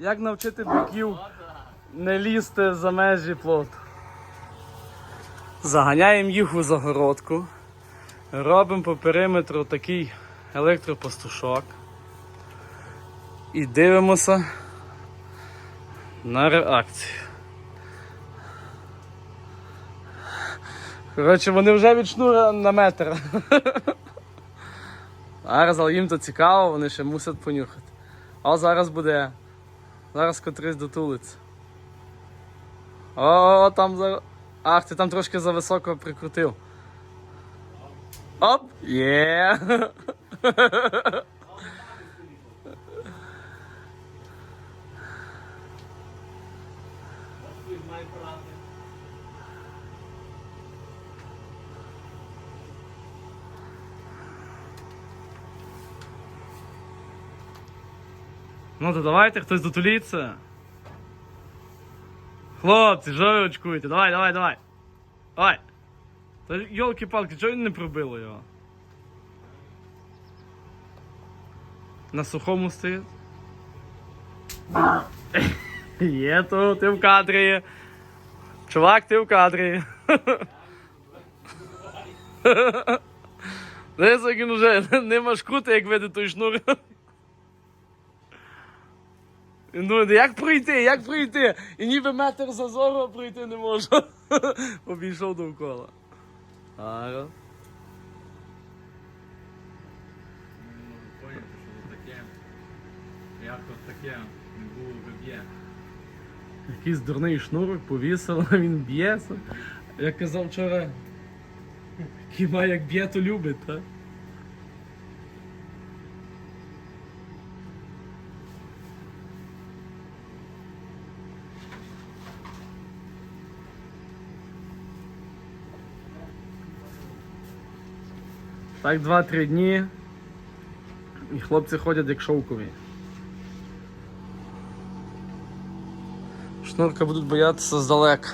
як навчити биків не лізти за межі плоту. Заганяємо їх у загородку. Робимо по периметру такий електропастушок. І дивимося на реакцію. Коротше, вони вже від шнура на метр. Зараз їм то цікаво, вони ще мусять понюхати. А зараз буде. Зараз котрийсь дотулиться. О, там зараз. Ах, ти там трошки зависоко прикрутив. Оп! Є! Ну то давайте, хтось дотуліться. Хлопці, що ви очкуєте? Давай, давай, давай. Давай. Та йолки-палки, чого він не пробило його? На сухому стоїть? Є то, ти в кадрі. Чувак, ти в кадрі. Десь він уже не машкути, як веде той шнур. Ну, як пройти, як пройти? І ніби метр зазору а пройти не можу. Обійшов довкола. Ага. Поняти, що таке. Як от таке не було виб'є. Якийсь дурний шнурок повісив, а він б'ється. Я казав вчора, хіба як б'є, то любить, так? Так два-три дні. І хлопці ходять як шовкові. Шнурка будуть боятися здалека.